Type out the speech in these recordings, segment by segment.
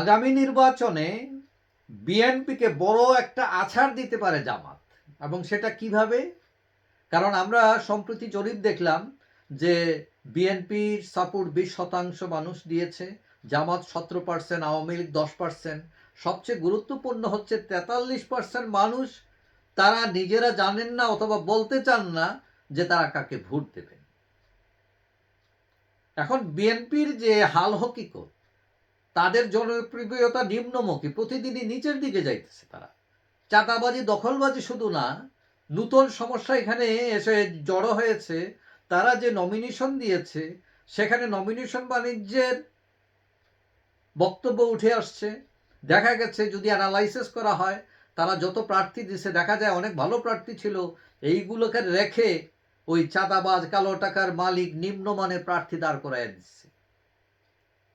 আগামী নির্বাচনে বিএনপিকে বড় একটা আছাড় দিতে পারে জামাত। এবং সেটা কীভাবে? কারণ আমরা সম্প্রতি জরিপ দেখলাম যে বিএনপির সাপোর্ট বিশ শতাংশ মানুষ দিয়েছে, জামাত সতেরো পার্সেন্ট, আওয়ামী লীগ দশ পার্সেন্ট। সবচেয়ে গুরুত্বপূর্ণ হচ্ছে তেতাল্লিশ পার্সেন্ট মানুষ তারা নিজেরা জানেন না অথবা বলতে চান না যে তারা কাকে ভোট দেবেন। এখন বিএনপির যে হাল হকিকত তাদের জনপ্রিয়তা নিম্নমুখী, প্রতিদিনই নিচের দিকে যাইতেছে তারা। চাঁদাবাজি, দখলবাজি শুধু না, নূতন সমস্যা এখানে এসে জড়ো হয়েছে। তারা যে নমিনেশন দিয়েছে, সেখানে নমিনেশন বাণিজ্যের বক্তব্য উঠে আসছে। দেখা গেছে, যদি অ্যানালাইসিস করা হয়, তারা যত প্রার্থী দিছে, দেখা যায় অনেক ভালো প্রার্থী ছিল, এইগুলোকে রেখে ওই চাঁদাবাজ, কালো টাকার মালিক নিম্নমানের প্রার্থী দাঁড় করায় দিচ্ছে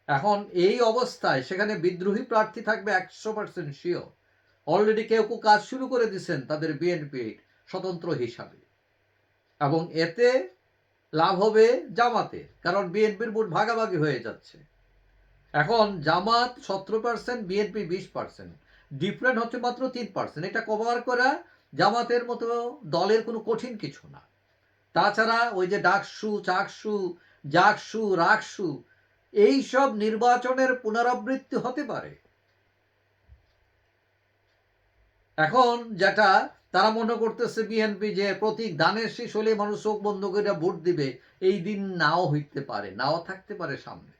এখন এই অবস্থায় সেখানে বিদ্রোহী প্রার্থী থাকবে একশো পার্সেন্ট শিও অলরেডি কেউ কেউ কাজ শুরু করে দিচ্ছেন তাদের বিএনপির স্বতন্ত্র হিসাবে। এবং এতে লাভ হবে জামাতের, কারণ বিএনপির ভোট ভাগাভাগি হয়ে যাচ্ছে। এখন জামাত সতেরো পার্সেন্ট বিএনপি বিশ পার্সেন্ট ডিফারেন্ট হচ্ছে মাত্র তিন পার্সেন্ট এটা কভার করা জামাতের মতো দলের কোনো কঠিন কিছু না। তাছাড়া ওই যে ডাকসু, চাকসু, জাকসু, রাকসু এই সব নির্বাচনের পুনরাবৃত্তি হতে পারে। এখন যেটা তারা মনে করতেছে বিএনপি যে প্রতীক দানের শেষ হলে মানুষ চোখ বন্ধ করে ভোট দিবে, এই দিন নাও হইতে পারে, নাও থাকতে পারে সামনে।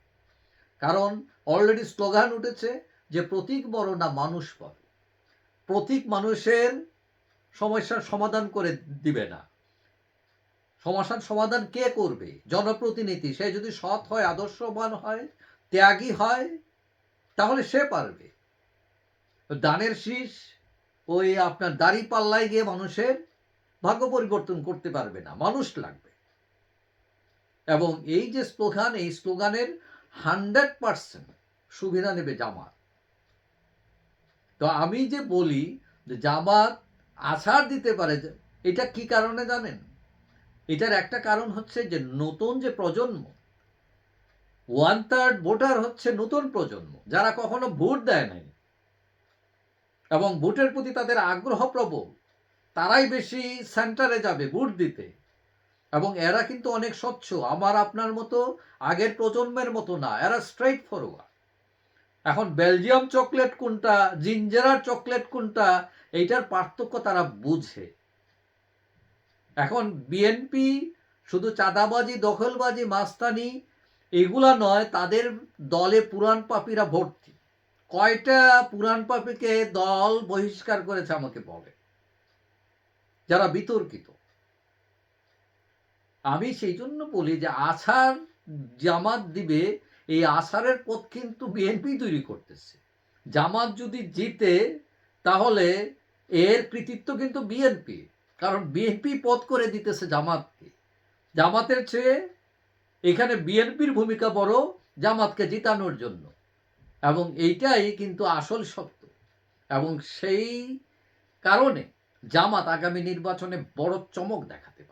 কারণ অলরেডি স্লোগান উঠেছে যে প্রতীক বড় না মানুষ বড়। প্রতীক মানুষের সমস্যার সমাধান করে দিবে না। সমস্যার সমাধান কে করবে? জনপ্রতিনিধি, সে যদি সৎ হয়, আদর্শবান হয়, ত্যাগী হয়, তাহলে সে পারবে। দানের শীষ, ওই আপনার দাড়ি পাল্লায় গিয়ে মানুষের ভাগ্য পরিবর্তন করতে পারবে না, মানুষ লাগবে। এবং এই যে স্লোগান, এই স্লোগানের হান্ড্রেড পার্সেন্ট সুবিধা নেবে জামাত। তো আমি যে বলি যে জামাত আছাড় দিতে পারে, এটা কি কারণে জানেন? এটার একটা কারণ হচ্ছে যে নতুন যে প্রজন্ম ওয়ান থার্ড ভোটার হচ্ছে নতুন প্রজন্ম, যারা কখনো ভোট দেয় নাই এবং ভোটের প্রতি তাদের আগ্রহ প্রবল, তারাই বেশি সেন্টারে যাবে ভোট দিতে এবং এরা কিন্তু অনেক স্বচ্ছ। আমার আপনার মতো আগের প্রজন্মের মতো না, এরা স্ট্রেইট ফরওয়ার্ড এখন বেলজিয়াম চকলেট কোনটা, জিঞ্জারার চকলেট কোনটা, এইটার পার্থক্য তারা বুঝে। এখন বিএনপি শুধু চাঁদাবাজি, দখলবাজি, মাস্তানি এগুলা নয়, তাদের দলে পুরান পাপীরা ভর্তি। কয়টা পুরান পাপীকে দল বহিষ্কার করেছে আমাকে বলে। যারা বিতর্কিত। আমি সেই জন্য বলি যে আছার জামাত দিবে, এই আছারের পথ কিন্তু বিএনপি তৈরি করতেছে। জামাত যদি জিতে, তাহলে এর কৃতিত্ব কিন্তু বিএনপি কারণ বিএনপি পথ করে দিতেছে জামাতকে। জামাতের চেয়ে এখানে বিএনপির ভূমিকা বড় জামাতকে জিতানোর জন্য। এবং এইটাই কিন্তু আসল সত্য। এবং সেই কারণে জামাত আগামী নির্বাচনে বড় চমক দেখাতে